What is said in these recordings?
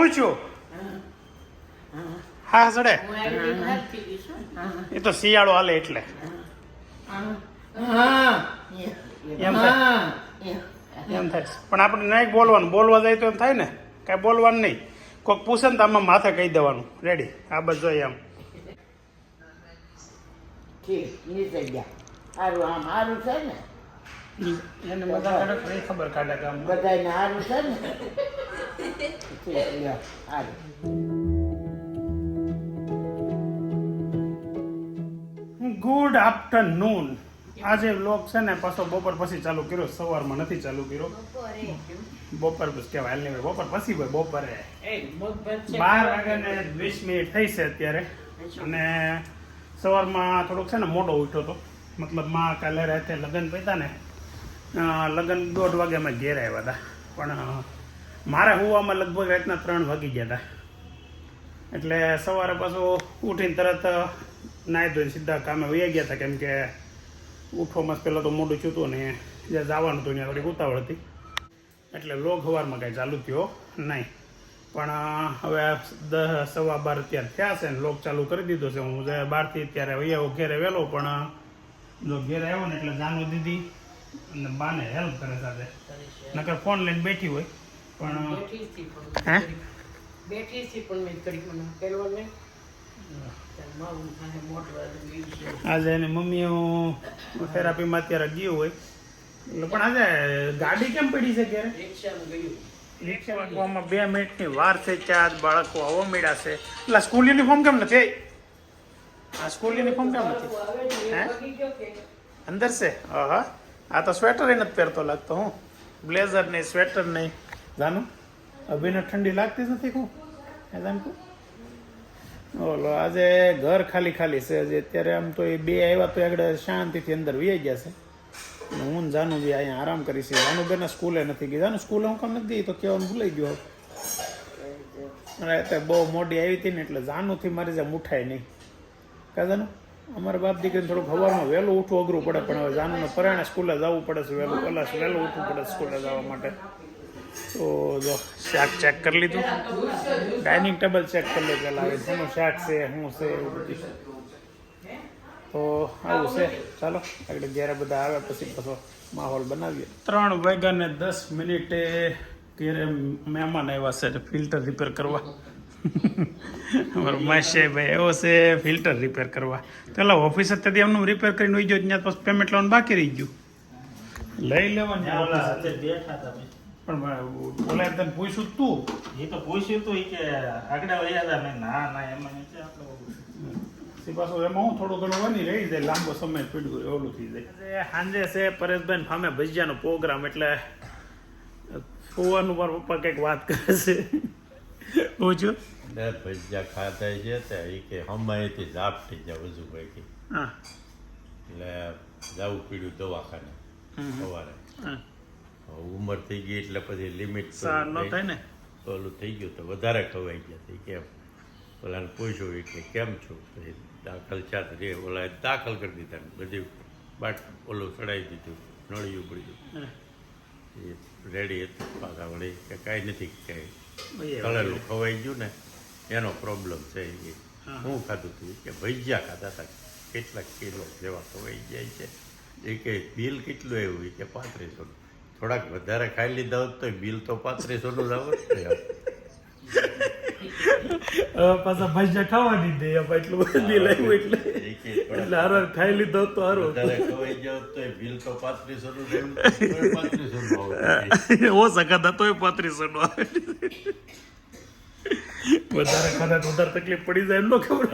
હું છું હા સડે. એ તો શિયાળો હાલે એટલે. હા એમ થાય. હા એમ થાય. પણ આપણે નહીં બોલવાનું. બોલવા જાય તો એમ થાય ને? કાંઈ બોલવાનું નહીં. કોઈક પૂછે ને તો આમાં માથે કહી દેવાનું. રેડી આ બસ જોઈએ આમ. એને બધા ખબર કાઢે આમ. બધાને છે ને? ઠીક I do. ગુડ આફ્ટરનૂન આજે વ્લોગ છે ને પાછો બપોર પછી ચાલુ કર્યો સવારમાં નથી ચાલુ કર્યો. બપોર. બસ કહેવાય હાલ નહીં હોય. બપોર પછી હોય બપોરે. એ બાર વાગ્યા ને વીસ મિનિટ થઈ છે અત્યારે. અને સવારમાં થોડોક છે ને મોડો ઉઠ્યો હતો મતલબમાં કાલે રાતે લગ્ન પૈતા ને લગ્ન દોઢ વાગે અમે ઘેર આવ્યા હતા. પણ મારે હોવામાં લગભગ રાતના ત્રણ વાગી ગયા હતા એટલે સવારે પાછું ઉઠીને તરત નાહી ધોઈને સીધા કામે વહી ગયા હતા કેમ કે ઉઠવામાં પહેલાં તો મોઢું ચૂતું ને જ્યાં જવાનું હતું ત્યાં થોડીક ઉતાવળ હતી. એટલે લોક સવારમાં કાંઈ ચાલુ થયો નહીં. પણ હવે દસ સવા બાર અત્યારે થયા છે ને લોક ચાલુ કરી દીધો છે. હું જે બારથી અત્યારે વૈયાઓ ઘેરે વહેલો, પણ જો ઘેરે આવ્યો ને એટલે જાનુ દીદી અને બાને હેલ્પ કરે સાથે. નકર ફોન લઈને બેઠી હોય. પણ બેઠી હે? બેઠી પણ મેં મને પેલો ને આજે એની મમ્મીઓ થેરાપીમાં અત્યારે ગયું હોય. એટલે પણ આજે ગાડી કેમ પડી છે ક્યારે રિક્ષામાં ગયું. રિક્ષા બે મિનિટની વાર છે ચાર બાળકો આવો મળ્યા છે. એટલે સ્કૂલ યુનિફોર્મ કેમ નથી? આ સ્કૂલ યુનિફોર્મ કેમ નથી? હે? અંદર છે? હા આ તો સ્વેટર નથી પહેરતો લાગતો હું. બ્લેઝર નહીં સ્વેટર નહીં. જાનું અભિને ઠંડી લાગતી જ નથી હું એ જાનકુ ઓલો, આજે ઘર ખાલી ખાલી છે, હજી અત્યારે આમ તો એ બે આવ્યા તો આગળ શાંતિથી અંદર વી ગયા છે. હું જાનું બી અહીંયા આરામ કરી છે. જાનું બેન સ્કૂલે નથી ગઈ. જાનું, સ્કૂલે હું કામ નથી ગઈ? તો કહેવાનું ભૂલાઈ ગયો અને અત્યારે બહુ મોડી આવી હતી ને, એટલે જાનુંથી મારી જેમ ઉઠાય નહીં. કાજાનું અમારા બાપ દીકરીને થોડુંક સવારમાં વહેલું ઉઠવું અઘરું પડે, પણ હવે જાનુને પરાણે સ્કૂલે જવું પડે છે, વહેલું કલાક વહેલું ઉઠવું પડે સ્કૂલે જવા માટે. તો જો શાક ચેક કરી લીધું ડાઇનિંગ ટેબલ ચેક કરી લે પહેલાં શું શેનું શાક છે શું છે એવું બધું તો આવું છે ચાલો આગળ જ્યારે બધા આવે પછી પાછો માહોલ બનાવીએ ત્રણ વાગ્યા ને દસ મિનિટે ઘેરે મહેમાન આવ્યા છે ફિલ્ટર રિપેર કરવા અમારો માસે ભાઈ એવો છે ફિલ્ટર રિપેર કરવા પહેલાં ઓફિસ અત્યારે એમનું રિપેર કરીને ગયો ત્યાં પછી પેમેન્ટ લેવાનું બાકી રહી ગયું લઈ લેવાનું બેઠા. પણ બોલાય તને પૂછ્યું જ તું. એ તો પૂછ્યું તું કે આગળ વયા હતા મેં ના ના એમાં નથી આપણે પાછું એમાં હું થોડું ઘણું બની રહી જાય લાંબો સમય પીડ્યું ઓલું થઈ જાય. સાંજે છે પરેશભાઈ ફામે ભજીયાનો પ્રોગ્રામ એટલે ફુવાનું મારા પપ્પા કંઈક વાત કરે છે. પૂછ્યું ભજીયા ખાધા છે તે એ કે હમાયથી ઝાપટી જાય હજુ ભાઈ હા. એટલે જવું પીડ્યું દવાખાને સવારે. હા. ઉંમર થઈ ગઈ એટલે પછી લિમિટ સાર ન થાય ને? ઓલું થઈ ગયું તો વધારે ખવાઈ ગયા તે કેમ? ઓલાને પૂછ્યું એટલે કેમ છો? પછી દાખલ છે તો રે ઓલા દાખલ કરી દીધા બધી બાટ ઓલું ચડાવી દીધું નળિયું પડ્યું એ રેડી હતું પાછા વળી કે કાંઈ નથી કાંઈ તળેલું ખવાઈ ગયું ને એનો પ્રોબ્લેમ છે એ. હું ખાધું હતું કે ભજીયા ખાધા હતા કેટલાક કિલો જેવા ખવાઈ જાય છે. એ કે બિલ કેટલું આવ્યું? કે પાંત્રીસોનું. થોડાક વધારે ખાઈ લીધા હોત તો બિલ તો પાંત્રીસોનું હવે પાછા ભજીયા ખાવાની દે એટલું બધું બિલ આવ્યું એટલે. એટલે હારો ખાઈ લીધો તો હારો ખવાઈ જાવ તો બિલ તો પાંત્રીસોનું પાંત્રીસોનું હો સકાતા તોય પાંત્રીસો નો આવે. વધારે ખાધા વધારે તકલીફ પડી જાય એમ ન ખબર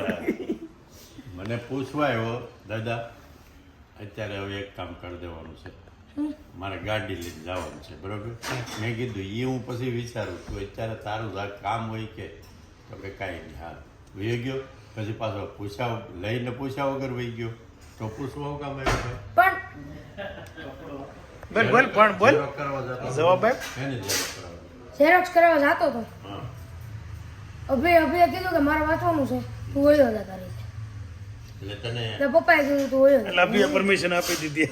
મને પૂછવા આવ્યો દાદા અત્યારે હવે એક કામ કરી દેવાનું છે. મારે ગાડી લઈને જવાનું છે બરોબર? મેં કીધું એ હું પછી વિચારું છું અત્યારે તારું આ કામ હોય કે તો કે કાંઈ નહીં હાલ. વહી ગયો પછી પાછો પૂછ્યા લઈને પૂછ્યા વગર વહી ગયો. તો પૂછવા કામ આવ્યો બોલ બોલ પણ બોલ. કરવા જતો હતો. જવાબ એને ઝેરોક્ષ કરવા જતો હતો. હા. અભય અભયે કીધું કે મારે વાંચવાનું છે. તું વયો જતા રહી એટલે તને તો પપ્પાએ કીધું તું હોય જ. એટલે અભિએ પરમિશન આપી દીધી.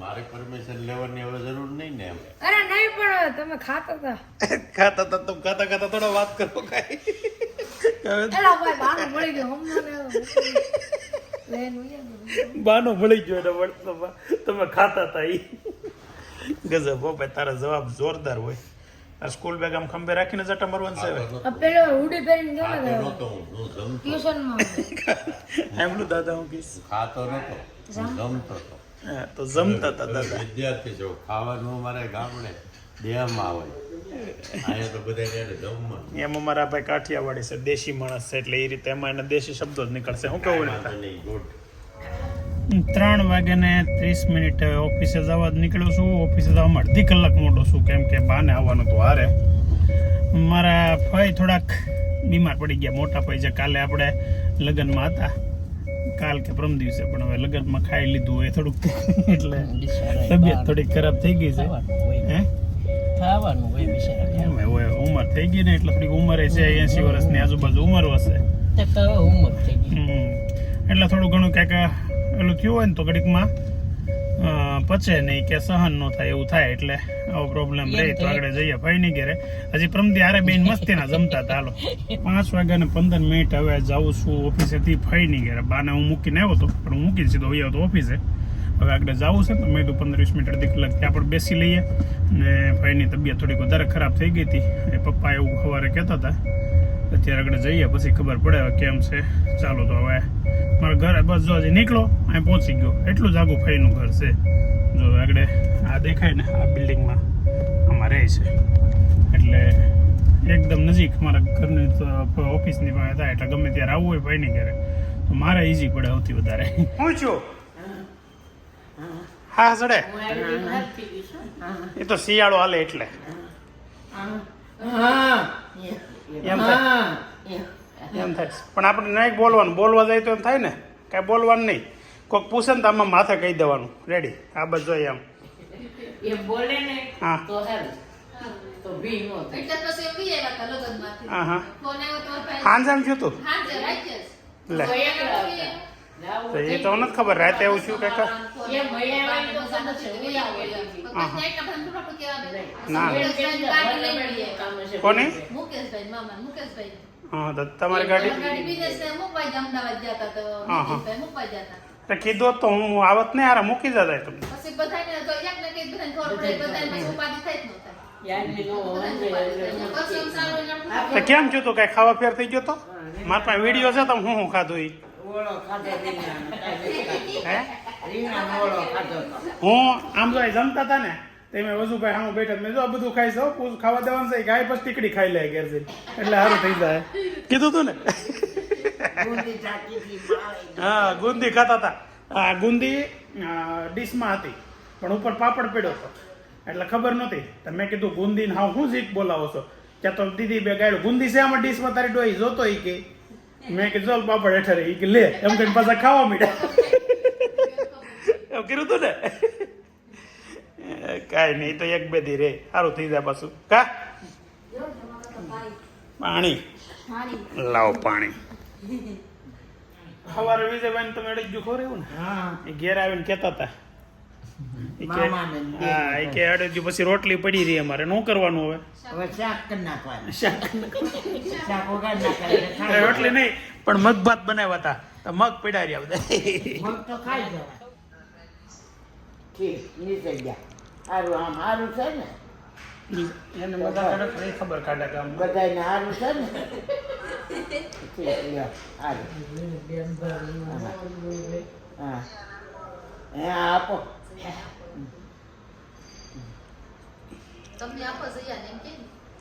મારે પરમિશન લેવાની હવે જરૂર નહીં ને એમ. અરે નહીં પણ તમે ખાતા હતા. ખાતા તા તમે ખાતા ખાતા થોડા વાત કરો કાંઈ. બાનો મળી ગયો એટલે વળતો તમે ખાતા હતા ઈ. ગજબ ભાઈ તારા જવાબ જોરદાર હોય. આ સ્કૂલ બેગ આમ ખંભે રાખીને જટા મારવાનું છે હવે. પેલો હુડી પહેરીને ગયો ને નહોતો હું ટ્યુશનમાં એમ એમનું દાદા હું કહીશ. ખાતો નહોતો જમતો હતો. તો જમતા હતા દાદા. વિદ્યાર્થી જો ખાવાનું અમારે ગામડે દેહમાં હોય. એમ અમારા ભાઈ કાઠિયાવાડી છે દેશી માણસ છે એટલે એ રીતે એમાં એના દેશી શબ્દો જ નીકળશે. હું કહું વાંધો નહીં ગુડ ત્રણ વાગ્યાને ત્રીસ મિનિટ ઓફિસે જવા નીકળ્યો છું. ઓફિસે જવામાં અડધી કલાક મોટો છું કેમ કે બાને આવવાનું તો હારે. મારા ભાઈ થોડાક બીમાર પડી ગયા મોટા ભાઈ જે કાલે આપણે લગ્નમાં હતા. કાલ કે પ્રમ દિવસે પણ હવે લગ્નમાં ખાઈ લીધું હોય થોડુંક. એટલે તબિયત થોડીક ખરાબ થઈ ગઈ છે. હે? હોય બિચારા ઉંમર થઈ ગઈ ને એટલે થોડીક ઉંમર છે એસી વર્ષની આજુબાજુ ઉંમર હશે. ઉંમર થઈ ગઈ. એટલે થોડું ઘણું કાંઈક પેલું થયું હોય ને તો ઘડીકમાં પચે નહીં કે સહન ન થાય એવું થાય એટલે આવો પ્રોબ્લેમ રહે તો આગળ જઈએ ભાઈ ની ઘેરે. હજી પ્રમદી હારે બેન મસ્તીના જમતા હતા હાલો. પાંચ વાગ્યા ને પંદર મિનિટ હવે જાઉં છું ઓફિસેથી ફઈ ની ઘેરે. બાને હું મૂકીને આવ્યો હતો પણ હું મૂકીને સીધો આવ્યો હતો ઓફિસે હવે આગળ જવું છે તો મેં કીધું પંદર વીસ મિનિટ અડધી કલાક ત્યાં પણ બેસી લઈએ. ને ભાઈની તબિયત થોડીક વધારે ખરાબ થઈ ગઈ હતી. એ પપ્પા એવું સવારે કહેતા હતા અત્યારે આગળ જઈએ પછી ખબર પડે હવે કેમ છે. ચાલો તો હવે મારા ઘરે બસ જો હજી નીકળો અહીં પહોંચી ગયો. એટલું જ આગું ફઈનું ઘર છે. જો આગળ આ દેખાય ને આ બિલ્ડિંગમાં આમાં રહે છે. એટલે એકદમ નજીક મારા ઘરની ઓફિસની પાસે થાય એટલે ગમે ત્યારે આવવું હોય ભાઈની ઘરે તો મારે ઈઝી પડે સૌથી વધારે. હું છું હા છું. એ તો શિયાળો હાલે એટલે. હા. એમ થાય. એમ થાય. પણ આપણે નહીં બોલવાનું. બોલવા જાય તો એમ થાય ને? કાંઈ બોલવાનું નહીં. કોઈક પૂછે ને તો આમાં માથે કહી દેવાનું. રેડી આ બધો જોઈએ આમ. એ બોલે ને હા. તો તો ભી નો થાય. એટલે પછી એમ બી આવ્યા હતા લગ્નમાંથી. હા હા. આવ્યો તો ભાઈ. હાંજ આમ થયું તું? હાંજે જ. લે. તો એ તો નથી ખબર રાતે એવું શું કંઈક એ. ના. કોની? મુકેશભાઈ મામા મુકેશભાઈ. હા તો તમારી ગાડી? તો કીધું તો હું આવત ને યાર મૂકી જતા તમને. પછી બધાને તો બધાને ખબર પડે બધાને ઉપાધિ થાય. જ નહોતા. કેમ થયું તું? કાંઈ ખાવા ફેર થઈ ગયો તો? મારા પાસે વીડિયો છે તો હું શું ખાધું. હે તો. હું? આમ જો જમતા હતા ને તે મેં વજુભાઈ સામે બેઠા મેં જો આ બધું ખાઈ જાઉં પૂછ ખાવા દેવાનું છે. ગાય પછી ટીકડી ખાઈ લે ઘેર જઈને. એટલે સારું થઈ જાય. કીધું તું ને. હા ગુંદી ખાતા હતા આ ગુંદી ડીશમાં હતી પણ ઉપર પાપડ પડ્યો હતો. એટલે ખબર નહોતી. તો મેં કીધું ગુંદી ને હા હું શીખ બોલાવો છો? ત્યાં તો દીદી બે ગાયડું ગુંદી છે આમાં ડીશમાં? તારી ડોઈ જોતો એ કે. મેં કીધું ચાલ પાપડ હેઠા રહી. કે લે એમ કઈ પાછા ખાવા માંડ્યા. એમ કર્યું તું ને? કાંઈ નહીં તો એક બે દી રે. સારું થઈ જાય પાછું. કા? પાણી. લાવો પાણી. સવારે વિજયભાઈ તમે અડી ગયું ખોર એવું ને? હા. એ ઘેર આવીને કહેતા હતા. કે અડે પછી રોટલી પડી રહી અમારે. નો કરવાનું હવે? હવે શાક કરી નાખવાનું. શાક શાક વગાડ નાખવાનું રોટલી નહીં પણ મગ ભાત બનાવ્યા હતા. તો મગ પીડા રહ્યા બધા. મગ તો ખાઈ જવાય. ઠીક નીકળી ગયા. સારું આમ સારું છે ને? એને બધા ખબર કાઢે કે આમ બધાને સારું છે ને? હા. હે. આપો. તમને આપો જયા ને એમ કે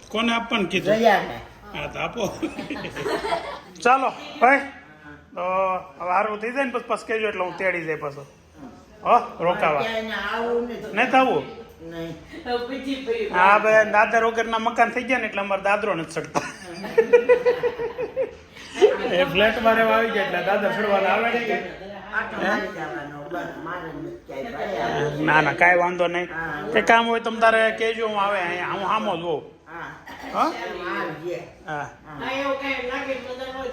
કોને આપવાનું કીધું? જયાને. હા તો આપો. ચાલો ભાઈ તો હવે હારું થઈ જાય ને પછી પછી કહેજો એટલે હું તેડી જાય પાછો. હો રોકાવા. નહીં થવું? હા ભાઈ દાદર વગરના મકાન થઈ ગયા ને એટલે અમારે દાદરો નથી ચડતા એ ફ્લેટમાં રહેવા આવી ગયા એટલે દાદર ચડવાના આવે નહીં. ના ના કાંઈ વાંધો નહીં. કે કામ હોય તમ તારે કહેજો હું આવે અહીંયા. હું આમો જ હોઉં. તો.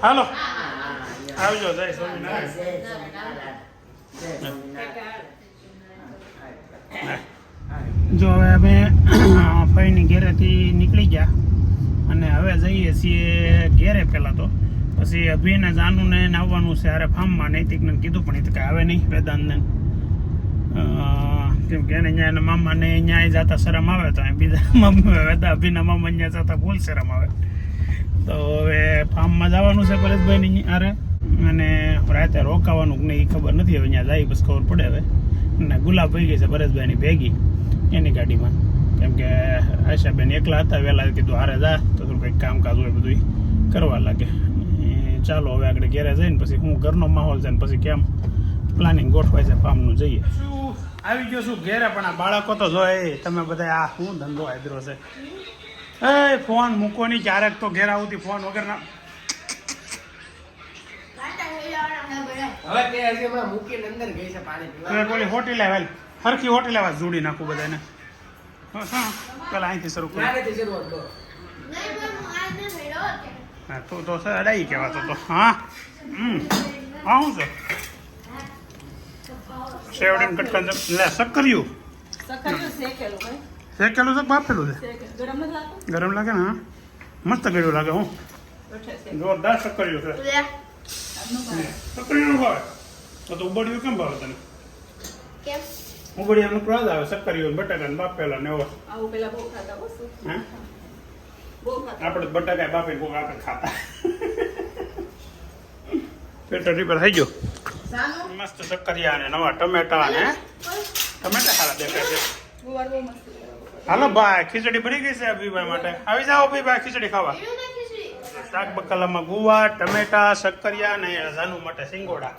હાલો. આવજો. જય સ્વામિનારાયણ. જો હવે અમે ફઈની ઘેરેથી નીકળી ગયા. અને હવે જઈએ છીએ ઘેરે પહેલાં તો. પછી અભિને જાનુને ને આવવાનું છે અરે ફાર્મમાં નૈતિકને કીધું, પણ એ તો કાંઈ આવે નહીં, વેદાંતને. કેમ કે એને અહીંયા એના મામાને અહીંયા જતા શરમ આવે તો બીજા મમ્મી વેદા અભિના મામા અહીંયા જતા ભૂલ શરમ આવે. તો હવે ફાર્મમાં જવાનું છે પરેશભાઈની અરે અને રાતે રોકાવાનું કે એ ખબર નથી, હવે અહીંયા જાય પછી ખબર પડે હવે. અને ગુલાબ ભાઈ ગઈ છે પરેશભાઈની ભેગી, એની ગાડીમાં. કેમ કે આશાબેન એકલા હતા વહેલા કીધું, હારે જા, તો થોડું કંઈક કામકાજ હોય બધું કરવા લાગે. ચાલો હવે આગળ ઘેરે જઈને પછી હું ઘરનો માહોલ છે ને પછી કેમ પ્લાનિંગ ગોઠવાય છે ફાર્મનું જઈએ. આવી ગયો છું ઘેરે પણ આ બાળકો તો જો એ તમે બધા આ શું ધંધો આદરો છે? એ ફોન મૂકો નહીં ક્યારેક તો ઘેર આવતી ફોન વગરના હોટી લેવાય હરખી હોટી લેવા જોડી નાખું બધાને. હા, હા. પેલા અહીંથી શરૂ કરું. હું તું તો સર અડાઈ કહેવાતો તો હા હમ હા શું છે શેવડીને કટકા લે શક્કરિયું શેકેલું ભાઈ. શેકેલું છે બાફેલું છે ગરમ નથી લાગતું? ગરમ લાગે ને હા મસ્ત ગળ્યું લાગે હું. જોરદાર શક્કરિયું છે. શક્કરિયું ભાવે તો તો ઉબડિયું કેમ ભાવે તને કેમ? ઉબડિયાનું પ્રાદ આવે શક્કરિયું બટાકા ને બાફેલા ને એવો આવું પેલા બહુ ખાતા હો. આપણે બટાકા બાપે કોક આપણે ખાતા. પેટ રીપર થઈ ગયો? મસ્ત શક્કરિયા ને નવા ટમેટા ને ટમેટા ખાલા દેખાય છે. હાલો ભાઈ ખીચડી બની ગઈ છે અભિભાઈ માટે. આવી જાઓ અભિભાઈ ખીચડી ખાવા? શાક બકાલામાં ગુવા ટમેટા શક્કરિયા ને જાનુ માટે સિંગોડા.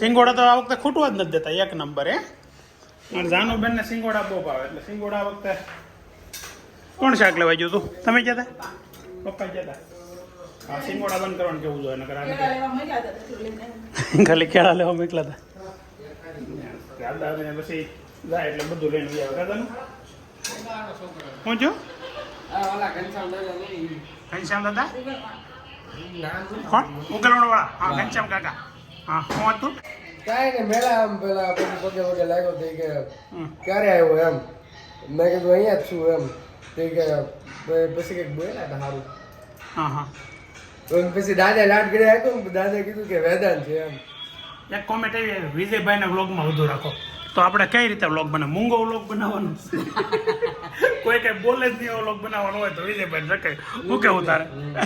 સિંગોડા તો આ વખતે ખૂટવા જ નથી દેતા એક નંબર હે. અને જાનુ બેન ને સિંગોડા બહુ ભાવે એટલે સિંગોડા આ વખતે કોણ શાક લેવા ગયું તું? તમે જતા પપ્પા જતા હા સિંગોડા બંધ કરવાનું કેવું જોઈએ નકર કેળા આ લેવા મળ્યા હતા તો લઈને આવ્યા. ખાલી કેળા લેવા મોકલા હતા પછી જાય એટલે બધું લઈને ગયા દાદાનું? ઘનશ્યામ દાદા? કોણ? વાળા હા ઘનશ્યામ કાકા. હા શું હતું? કાંઈ નહીં મેળા આમ પેલા પગે પગે લાગ્યો તે કે ક્યારે આવ્યો એમ? મેં કીધું અહીંયા જ છું એમ. તે કે પછી કંઈક બોલ્યા હતા સારું હા હા પછી દાદા લાડ ગળે આવ્યો ને દાદાએ કીધું કે વેદાંત છે એમ એક કોમેન્ટ આવી, વિજયભાઈના વ્લોગમાં વધુ રાખો તો આપણે કઈ રીતે વ્લોગ બને મૂંગો વ્લોગ બનાવવાનો કોઈ કઈ બોલે જ નહીં એવો વ્લોગ બનાવવાનો હોય તો વિજયભાઈ રખાય હું કેવું તારે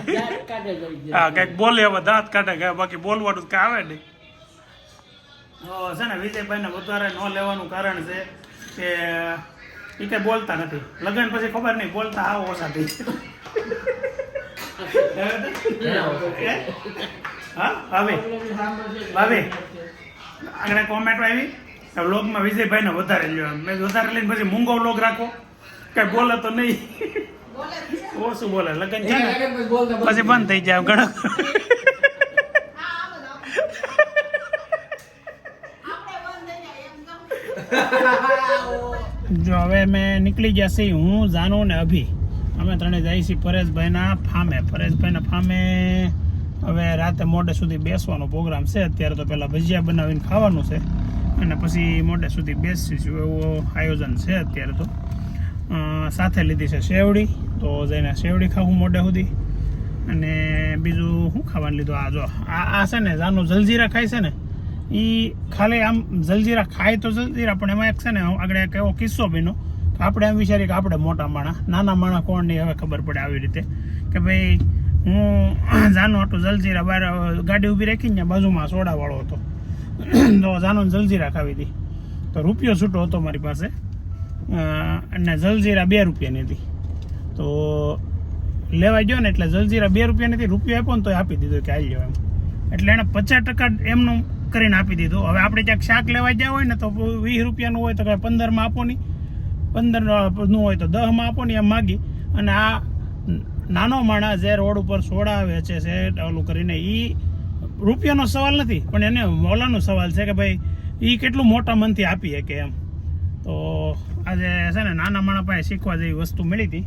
દાંત કાઢે હા કંઈક બોલે હવે દાંત કાઢે કે બાકી બોલવાનું કઈ આવે નહીં છે ને વિજયભાઈને વધારે ન લેવાનું કારણ છે કે એ કઈ બોલતા નથી. લગ્ન પછી ખબર નહીં બોલતા આવો ઓછા થઈ હા? ભાભી. ભાભી. આગળ કોમેન્ટ આવી. કે વિજયભાઈને વધારે લ્યો મેં વધારે લઈને પછી મૂંગો વ્લોગ રાખો. કઈ બોલે તો નહીં. ઓછું બોલે. લગ્ન છે ને? પછી બંધ. થઈ જાય ઘણા હા, આ બધા. આપણે બંધ થઈ જાય એમ તો. જો હવે અમે નીકળી ગયા છીએ હું, જાનુ ને અભી. અમે ત્રણે જઈએ છીએ પરેશભાઈના ફામે. પરેશભાઈના ફામે હવે રાતે મોડે સુધી બેસવાનો પ્રોગ્રામ છે. અત્યારે તો પહેલાં ભજીયા બનાવીને ખાવાનું છે અને પછી મોડે સુધી બેસીશું એવું આયોજન છે અત્યારે તો. સાથે લીધી છે શેવડી. તો જઈને શેવડી ખાવું મોડે સુધી. અને બીજું શું ખાવાનું લીધું? આ જો, આ આ છે ને, જાનું જલજીરા ખાય છે ને? એ ખાલી આમ જલજીરા ખાય તો જલજીરા, પણ એમાં એક છે ને, આગળ એક એવો કિસ્સો બન્યો કે આપણે એમ વિચારીએ કે આપણે મોટા માણા નાના માણા કોણ નહીં, હવે ખબર પડે આવી રીતે કે ભાઈ, હું જાનો હતો જલજીરા બહાર ગાડી ઊભી રાખીને બાજુમાં સોડાવાળો હતો. તો જાનો જલજીરા ખાવી હતી. તો રૂપિયો છૂટો હતો મારી પાસે અને જલજીરા બે રૂપિયાની હતી. તો લેવા ગયો ને, એટલે જલજીરા બે રૂપિયાની હતી, રૂપિયો આપ્યો ને તો આપી દીધો કે આવી જાવ એમ. એટલે એણે પચાસ ટકા એમનું કરીને આપી દીધું. હવે આપણે ક્યાંક શાક લેવા જ્યાં હોય ને તો વીસ રૂપિયાનું હોય તો કાંઈ પંદરમાં આપો નહીં. પંદરનું હોય તો દસમાં આપો ને એમ માગી. અને આ નાનો માણસ જે રોડ ઉપર સોડા વેચે છે ઓલું કરીને એ રૂપિયાનો સવાલ નથી, પણ એને મોલાનો સવાલ છે કે ભાઈ એ કેટલું મોટા મનથી આપી શકે એમ. તો આજે છે ને નાના માણા પાસે શીખવા જેવી વસ્તુ મળી હતી.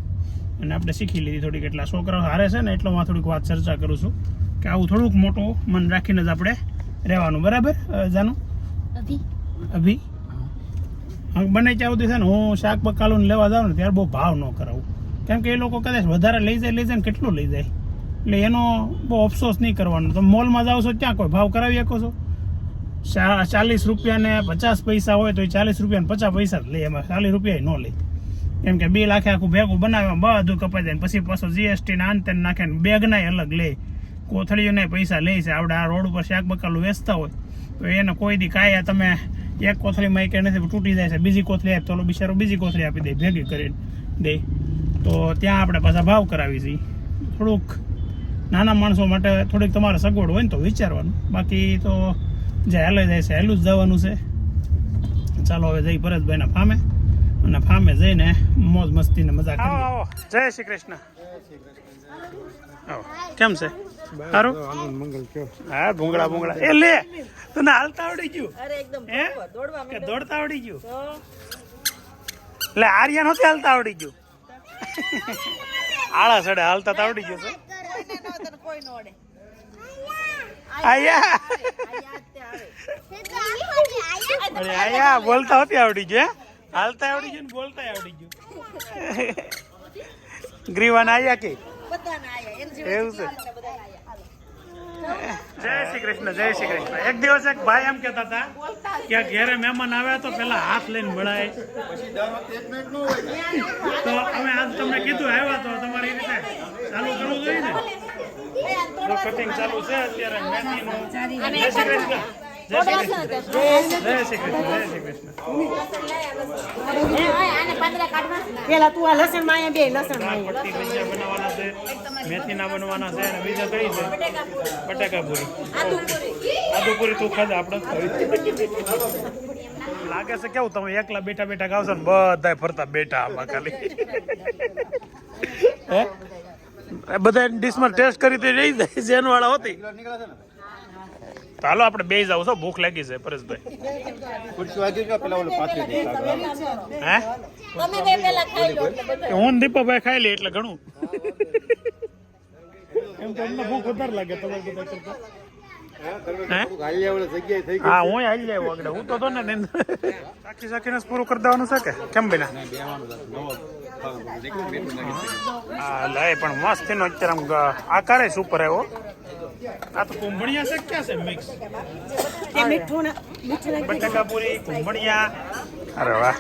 અને આપણે શીખી લીધી થોડીક. એટલા છોકરાઓ હારે છે ને, એટલો હું થોડીક વાત ચર્ચા કરું છું. કે આવું થોડુંક મોટું મન રાખીને જ આપણે રહેવાનું બરાબર? જાનું? અભી. બને ત્યાં સુધી છે ને હું શાક બકાલું ને લેવા જાઉં ને ત્યારે બહુ ભાવ ન કરાવું. કેમ કે એ લોકો કદાચ વધારે લઈ જાય લઈ જાય ને કેટલું લઈ જાય? એટલે એનો બહુ અફસોસ નહીં કરવાનો. તમે મોલમાં જાઓ છો ત્યાં કોઈ ભાવ કરાવી શકો છો? ચાલીસ રૂપિયાને પચાસ પૈસા હોય તો એ ચાલીસ રૂપિયાને પચાસ પૈસા જ લે એમાં ચાલીસ રૂપિયા ન લે. કેમ કે બે લાખે આખું ભેગું બનાવે બધું કપાઈ જાય ને પછી પાછું જીએસટી ના અંતે નાખે ને બેગનાય અલગ લે. કોથળીઓને પૈસા લે છે. આપણે આ રોડ ઉપર શાક બકાલું વેચતા હોય તો એને કોઈ દી કાંઈ તમે એક કોથળીમાં એક નથી તૂટી જાય છે. બીજી કોથળી આપી તો ઓલો બિચારો બીજી કોથળી આપી દે ભેગી કરીને દે. તો ત્યાં આપણે પાછા ભાવ કરાવી છીએ. થોડુંક નાના માણસો માટે થોડીક તમારે સગવડ હોય ને તો વિચારવાનું. બાકી તો જે હેલે જાય છે હેલું જ જવાનું છે. ચાલો હવે જઈ ભરતભાઈના ફામે અને ફામે જઈને મોજ મસ્તીને મજા કરીએ. જય શ્રી કૃષ્ણ. આવો. કેમ છે? સારું હા ભૂંગળા ભૂંગળા. એ લે તને હાલતા આવડી ગયું? અરે એકદમ હે? કે દોડતા આવડી ગયું? એટલે આર્યા નથી હાલતા આવડી ગયું? આળા સડે હાલતા તો આવડી ગયું છે. આયા! અરે આયા બોલતા હોતી આવડી ગયું હાલતા આવડી ગયું ને બોલતા આવડી ગયું. ગ્રીવાન આયા કે? બધાને આયા એવું છે. જય શ્રી કૃષ્ણ જય શ્રી કૃષ્ણ. એક દિવસ એક ભાઈ એમ કહેતા હતા કે ઘેરે મહેમાન આવે તો પેલા હાથ લઈને મળાય. તો અમે આજ તમને કીધું આવ્યા તો તમારી રીતે ચાલુ કરવું જોઈએ ને? કટિંગ ચાલુ છે અત્યારે મહેંદીનું. જય શ્રી કૃષ્ણ. જય શ્રી કૃષ્ણ. જય શ્રી કૃષ્ણ જય શ્રી કૃષ્ણ. પેલા તું આ લસણમાં બે લસણ દાળ બનાવવાના છે. મેથીના બનવાના છે અને બીજા કઈ છે. બટાકા પૂરી. આદુ પૂરી તું ખાધા આપણે. લાગે છે કેવું તમે એકલા બેઠા બેઠા ખાવશો ને બધા ફરતા બેઠા આમાં ખાલી. હે? એ બધા ડીશમાં ટેસ્ટ કરી તે રહી જાય જેન વાળા હોતી. ચાલો હાલો આપણે બે જાવ છો ભૂખ લાગી છે પરેશભાઈ. હે? દીપાભાઈ ખાઈ લે એટલે ઘણું. એમ તો અમને ભૂખ વધારે લાગે તમે બધા કરતા. હા? હું હાલી આવ્યો આગળ. હું તો તો ને પૂરું કરી દેવાનું છે કે? કેમ બેના? હા લે પણ મસ્ત એનો અત્યારે આમ આકારે સુપર આવ્યો. આ તો કુંભણિયા છે કે ક્યાં છે? મિક્સ મીઠું ના મીઠું નાખી બટાકા પૂરી કુંભણિયા. અરે વાહ.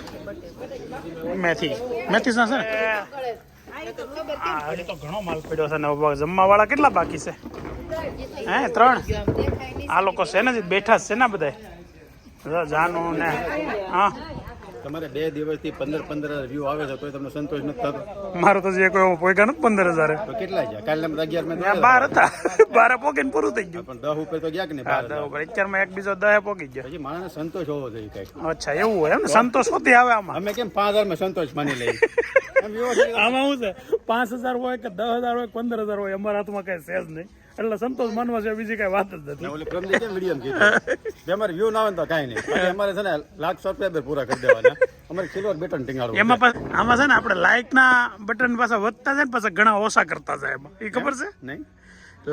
મેથી. મેથી ના છે ને? હજી તો ઘણો માલ પડ્યો છે ને જમવા વાળા કેટલા બાકી છે? હે ત્રણ? આ લોકો છે ને જ બેઠા છે ને બધા જાનુ ને હા. તમારે બે દિવસથી પંદર પંદર વ્યૂ આવે છે તો તમને સંતોષ નથી થતો. મારો તો જે કોઈ પોઈગા નથી પંદર હજાર. તો કેટલા ગયા? કાલે અમે અગિયાર મેં બાર હતા. બાર પોકીને પૂરું થઈ ગયું. પણ દહ ઉપર તો ગયા કે નહીં? હા બાર દસ ઉપર. અત્યારમાં એક બીજો દહે પોકી ગયો. પછી માણસ સંતોષ હોવો જોઈએ કઈ અચ્છા એવું હોય એમ ને સંતોષ હોતી આવે આમાં. અમે કેમ પાંચ હજારમાં સંતોષ માની લઈએ? આમાં શું છે? પાંચ હજાર હોય કે દસ હજાર હોય પંદર હજાર હોય અમારા હાથમાં કઈ જ નહીં. એટલે સંતોષ માનવા છે બીજી કઈ વાત જ નથી. ઓલી પ્રમદી કેમ વીડિયો કીધું? અમારે વ્યૂ ના આવે તો કાંઈ નહીં. અમારે છે ને લાખ સબસ્ક્રાઈબર પૂરા કરી દેવાના. અમારે સિલ્વર બટન ટીંગાડવું એમાં પાછા આમાં છે ને આપણે લાઇક ના બટન પાછા વધતા જાય ને પાછા ઘણા ઓછા કરતા જાય એમાં. એ ખબર છે? નહીં.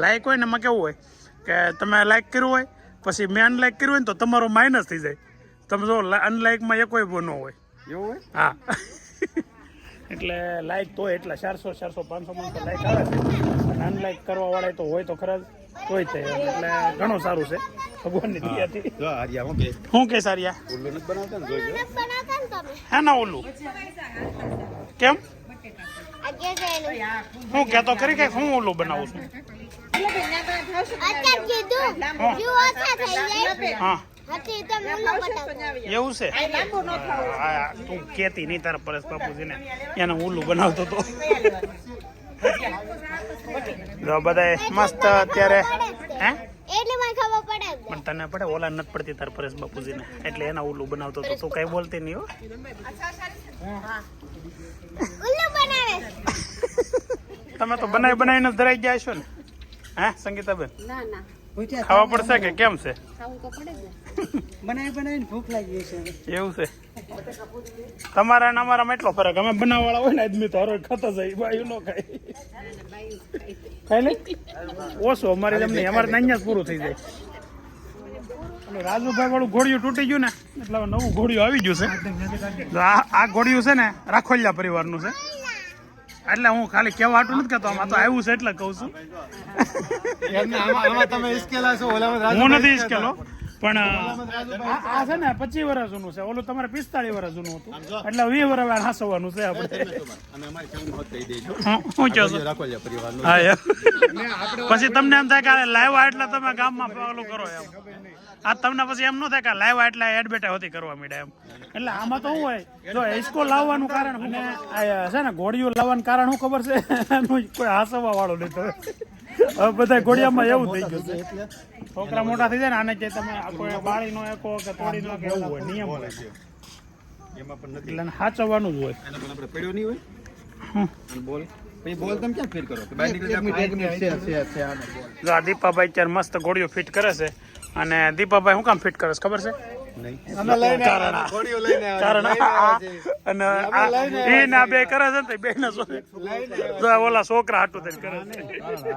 લાઇક હોય ને એમાં કેવું હોય કે તમે લાઇક કર્યું હોય પછી મેં અનલાઇક કર્યું હોય ને તો તમારો માઇનસ થઈ જાય. તમે જો અનલાઇકમાં એક કોઈ ન હોય. એવું હોય? હા. એટલે લાઈક તો એટલા ચારસો ચારસો પાંચસો પાંચસો લાઈક આવે છે. અને અનલાઈક કરવા વાળા તો હોય તો ખરા તોય તે. એટલે ઘણું સારું છે. ભગવાનની દયાથી. જો હું કે? શું કે સારિયા? ઓલું નથી બનાવતા ને? જોઈ હે ના ઓલું કેમ? હું કેતો ખરી કે હું ઓલું બનાવું છું. હા. એવું છે? તું કેતી નહીં તારા પરેશ બાપુજીને. એને ઉલ્લું બનાવતો તો. જો બધાય મસ્ત અત્યારે હે? પણ તને પડે ઓલા નથી પડતી તાર પરેશ બાપુજીને. એટલે એના ઉલ્લું બનાવતો તો તું કઈ બોલતી નહીં હો. તમે તો બનાવી બનાવીને જ ધરાઈ ગયા છો ને? હે સંગીતાબેન? ના ના. ખાવા પડશે કે કેમ છે? ખાવું તો પડે જ ને. બનાવી બનાવીને ભૂખ લાગી છે એવું છે. તમારા અને અમારામાં એટલો ફરક. અમે બનાવવાળા હોય ને આદમી તો હરો ખાતા જાય. બાયું નો ખાય. ખાઈ લે ઓછો. અમારે તેમ અમારે અહીંયા જ પૂરું થઈ જાય. એટલે રાજુભાઈ વાળું ઘોડિયું તૂટી ગયું ને એટલે હવે નવું ઘોડિયું આવી ગયું છે. તો આ આ ઘોડિયું છે ને રાખોલિયા પરિવારનું છે. એટલે હું ખાલી કેવા હાટું નથી કહેતો. આમાં તો આવ્યું છે એટલે કહું છું. હું નથી ઈચ્છેલો પણ આ છે ને પચીસ વર્ષ જૂનું છે. ઓલું તમારે પિસ્તાળીસ વર્ષ જૂનું હતું એટલે વીસ વર્ષ હાસવાનું છે આપણે. પછી તમને એમ થાય કે લાઈવ એટલે તમે ગામમાં ઓલું કરો એમ. આ તમને પછી એમ ન થાય કે લાઈવ એટલે એડબેટા હોતી કરવા માંડે એમ. એટલે આમાં તો શું હોય? જો હિસ્કો લાવવાનું કારણ અને છે ને ઘોડીઓ લાવવાનું કારણ શું ખબર છે? એનું કોઈ હાસવા વાળો નહીં તો. હવે બધા ઘોડિયામાં એવું થઈ ગયું છે. છોકરા મોટા થઈ જાય ને આને જે તમે કોઈ બાળી નો એકો કે તોડી નો કે એવું હોય નિયમ હોય. એટલે એને સાચવવાનું જ હોય. જો આ દીપાભાઈ અત્યારે મસ્ત ઘોડીઓ ફિટ કરે છે અને દીપાભાઈ શું કામ ફિટ કરે છે ખબર છે? અને આ- ઈ ના બે કરે છે ને બે ના જો ઓલા છોકરા હાટું થઈને કરે છે.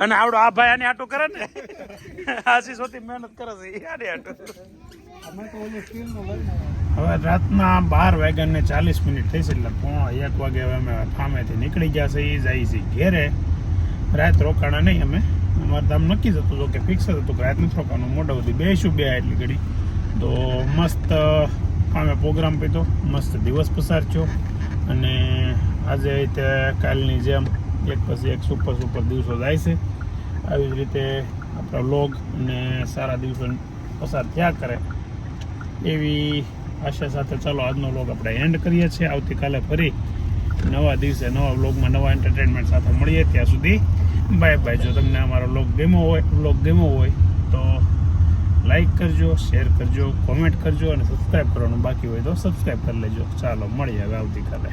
અને આવડો આ ભાઈ આને હાટું કરે ને? આશી સોથી મહેનત કરે છે ઈ આને હાટું. હવે રાતના બાર વેગન ને ચાલીસ મિનિટ થઈ છે એટલે પોણા એક વાગે હવે અમે ફામેથી નીકળી ગયા છે એ જાય છે ઘેરે. રાત રોકાણા નહીં અમે. અમારે તો આમ નક્કી જ હતું, જો કે ફિક્સ જ હતું કે રાત નથી રોકાવાનું મોટા બધી બેસું, બે એટલી ઘડી. તો મસ્ત અમે પ્રોગ્રામ પીધો, મસ્ત દિવસ પસાર થયો અને આજે રીતે કાલની જેમ એક પછી એક સુપર સુપર દિવસો જાય છે. આવી જ રીતે આપણા લોગ અને સારા દિવસો પસાર થયા કરે. એવી આશા સાથે ચાલો આજનો લોગ આપણે એન્ડ કરીએ છીએ. આવતીકાલે ફરી નવા દિવસે નવા બ્લોગમાં નવા એન્ટરટેનમેન્ટ સાથે મળીએ. ત્યાં સુધી બાય બાય જો તમને અમારો વ્લોગ ગમ્યો હોય વ્લોગ ગમ્યો હોય, તો લાઈક કરજો શેર કરજો કોમેન્ટ કરજો અને સબસ્ક્રાઈબ કરવાનું બાકી હોય તો સબસ્ક્રાઈબ કરી લેજો. ચાલો, મળીએ હવે આવતીકાલે.